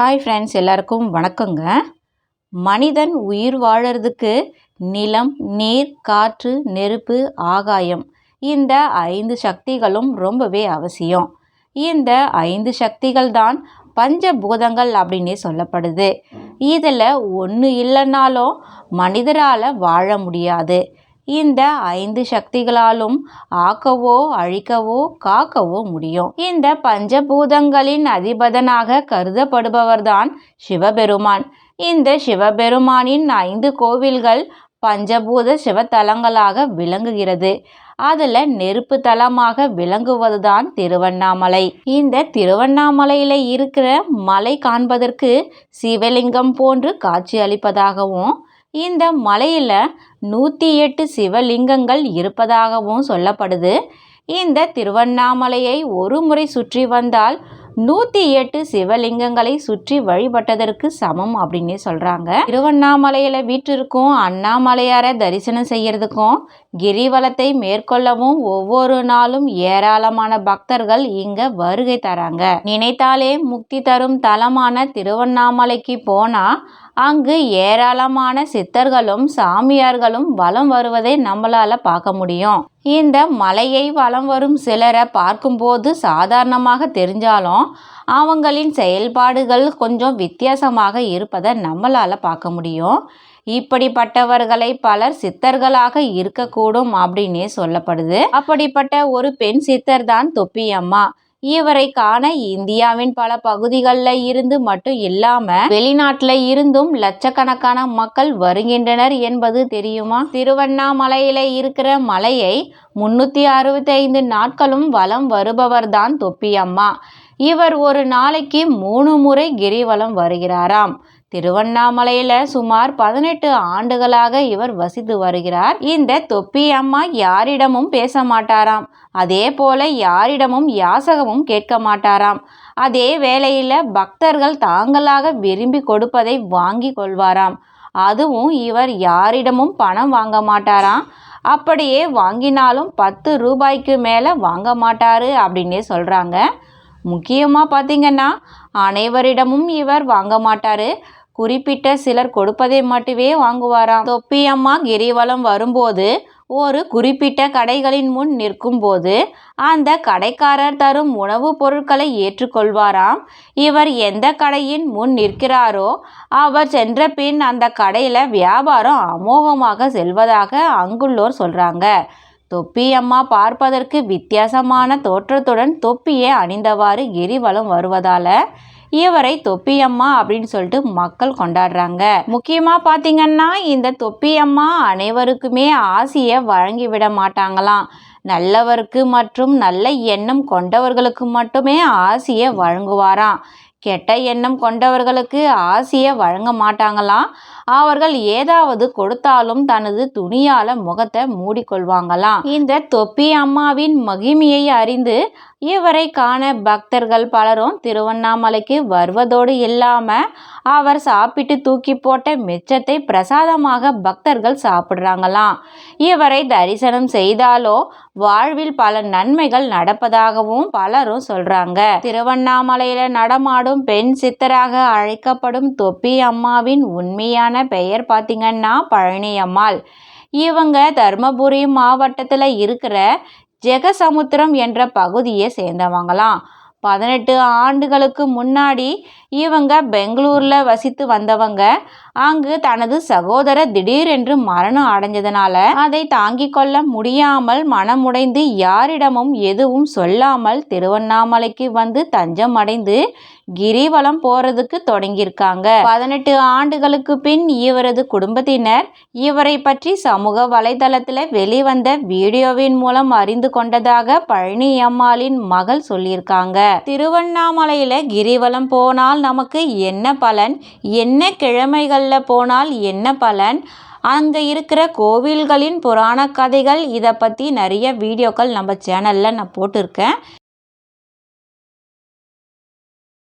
Hi friends எல்லாருக்கும் வணக்கங்க. மனிதன் உயிர் வாழறதுக்கு நிலம் நீர் காற்று நெருப்பு ஆகாயம் இந்த ஐந்து சக்திகளும் ரொம்பவே அவசியம். இந்த ஐந்து சக்திகள் தான் பஞ்சபூதங்கள் அப்படின்னே சொல்லப்படுது. இதில் ஒன்று இல்லைனாலும் மனிதரால் வாழ முடியாது. இந்த ஐந்து சக்திகளாலும் ஆக்கவோ அழிக்கவோ காக்கவோ முடியும். இந்த பஞ்சபூதங்களின் அதிபதனாக கருதப்படுபவர்தான் சிவபெருமான். இந்த சிவபெருமானின் ஐந்து கோவில்கள் பஞ்சபூத சிவத்தலங்களாக விளங்குகிறது. அதில் நெருப்பு தலமாக விளங்குவதுதான் திருவண்ணாமலை. இந்த திருவண்ணாமலையில் இருக்கிற மலை காண்பதற்கு சிவலிங்கம் போன்று காட்சி அளிப்பதாகவும் இந்த மலையில் நூற்றி எட்டு சிவலிங்கங்கள் இருப்பதாகவும் சொல்லப்படுது. இந்த திருவண்ணாமலையை ஒரு முறை சுற்றி வந்தால் நூற்றி எட்டு சிவலிங்கங்களை சுற்றி வழிபட்டதற்கு சமம் அப்படின்னு சொல்கிறாங்க திருவண்ணாமலையில் வீட்டிற்கும் அண்ணாமலையாரை தரிசனம் செய்யறதுக்கும் கிரிவலத்தை மேற்கொள்ளவும் ஒவ்வொரு நாளும் ஏராளமான பக்தர்கள் இங்க வருகை தராங்க. நினைத்தாலே முக்தி தரும் தலமான திருவண்ணாமலைக்கு போனா அங்கு ஏராளமான சித்தர்களும் சாமியார்களும் வலம் வருவதை நம்மளால பார்க்க முடியும். இந்த மலையை வலம் வரும் சிலரை பார்க்கும்போது சாதாரணமாக தெரிஞ்சாலும் அவங்களின் செயல்பாடுகள் கொஞ்சம் வித்தியாசமாக இருப்பதை நம்மளால் பார்க்க முடியும். இப்படிப்பட்டவர்களை பலர் சித்தர்களாக இருக்கக்கூடும் அப்படின்னே சொல்லப்படுது. அப்படிப்பட்ட ஒரு பெண் சித்தர் தான் தொப்பியம்மா. இவரை காண இந்தியாவின் பல பகுதிகளில் இருந்து மட்டும் இல்லாம வெளிநாட்டில் இருந்தும் லட்சக்கணக்கான மக்கள் வருகின்றனர் என்பது தெரியுமா? திருவண்ணாமலையில இருக்கிற மலையை முன்னூத்தி அறுபத்தி ஐந்து நாட்களும் வலம் வருபவர்தான் தொப்பியம்மா. இவர் ஒரு நாளைக்கு மூணு முறை கிரிவலம் வருகிறாராம். திருவண்ணாமலையில சுமார் பதினெட்டு ஆண்டுகளாக இவர் வசித்து வருகிறார். இந்த தொப்பி அம்மா யாரிடமும் பேச மாட்டாராம். அதே போல யாரிடமும் யாசகமும் கேட்க மாட்டாராம். அதே வேளையில பக்தர்கள் தாங்களாக விரும்பி கொடுப்பதை வாங்கி கொள்வாராம். அதுவும் இவர் யாரிடமும் பணம் வாங்க மாட்டாராம். அப்படியே வாங்கினாலும் பத்து ரூபாய்க்கு மேலே வாங்க மாட்டாரு அப்படின்னே சொல்கிறாங்க முக்கியமாக பார்த்தீங்கன்னா அனைவரிடமும் இவர் வாங்க மாட்டார். குறிப்பிட்ட சிலர் கொடுப்பதை மட்டுமே வாங்குவாராம். தொப்பியம்மா கிரிவலம் வரும்போது ஒரு குறிப்பிட்ட கடைகளின் முன் நிற்கும்போது அந்த கடைக்காரர் தரும் உணவுப் பொருட்களை ஏற்றுக்கொள்வாராம். இவர் எந்த கடையின் முன் நிற்கிறாரோ அவர் சென்ற பின் அந்த கடையில் வியாபாரம் அமோகமாக செல்வதாக அங்குள்ளோர் சொல்கிறாங்க தொப்பி அம்மா பார்ப்பதற்கு வித்தியாசமான தோற்றத்துடன் தொப்பியை அணிந்தவாறு கிரிவலம் வருவதால் இவரை தொப்பியம்மா அப்படின்னு சொல்லிட்டு மக்கள் கொண்டாடுறாங்க. முக்கியமாக பார்த்தீங்கன்னா இந்த தொப்பியம்மா அனைவருக்குமே ஆசையை வழங்கி விட மாட்டாங்களாம். நல்லவருக்கு மற்றும் நல்ல எண்ணம் கொண்டவர்களுக்கு மட்டுமே ஆசையை வழங்குவாராம். கெட்ட எண்ணம் கொண்டவர்களுக்கு ஆசையை வழங்க மாட்டாங்களாம். அவர்கள் ஏதாவது கொடுத்தாலும் தனது துணியால முகத்தை மூடிக்கொள்வாங்களாம். இந்த தொப்பி அம்மாவின் மகிமையை அறிந்து இவரை காண பக்தர்கள் பலரும் திருவண்ணாமலைக்கு வருவதோடு இல்லாம அவர் சாப்பிட்டு தூக்கி போட்ட மிச்சத்தை பிரசாதமாக பக்தர்கள் சாப்பிட்றாங்களாம். இவரை தரிசனம் செய்தாலோ வாழ்வில் பல நன்மைகள் நடப்பதாகவும் பலரும் சொல்றாங்க. திருவண்ணாமலையில நடமாடும் பெண் சித்தராக அழைக்கப்படும் தொப்பி அம்மாவின் உண்மையான பெயர் பார்த்தீங்கன்னா பழனி அம்மாள். இவங்க தருமபுரி மாவட்டத்தில் இருக்கிற ஜெகசமுத்திரம் என்ற பகுதியை சேர்ந்தவங்களாம். பதினெட்டு ஆண்டுகளுக்கு முன்னாடி இவங்க பெங்களூரில் வசித்து வந்தவங்க. அங்கு தனது சகோதரர் திடீரென்று மரணம் அடைஞ்சதனால அதை தாங்கிக் கொள்ள முடியாமல் மனமுடைந்து யாரிடமும் எதுவும் சொல்லாமல் திருவண்ணாமலைக்கு வந்து தஞ்சம் அடைந்து கிரிவலம் போறதுக்கு தொடங்கியிருக்காங்க. பதினெட்டு ஆண்டுகளுக்கு பின் இவரது குடும்பத்தினர் இவரை பற்றி சமூக வலைதளத்தில் வெளிவந்த வீடியோவின் மூலம் அறிந்து கொண்டதாக பழனி அம்மாளின் மகள் சொல்லியிருக்காங்க. திருவண்ணாமலையில கிரிவலம் போனால் நமக்கு என்ன பலன்? என்ன கிழமைகள் கோவில்களில் போனால் என்ன பலன்? அங்கே இருக்கிற கோவில்களின் புராண கதைகள் இதை பற்றி நிறைய வீடியோக்கள் நம்ம சேனலில் நான் போட்டிருக்கேன்.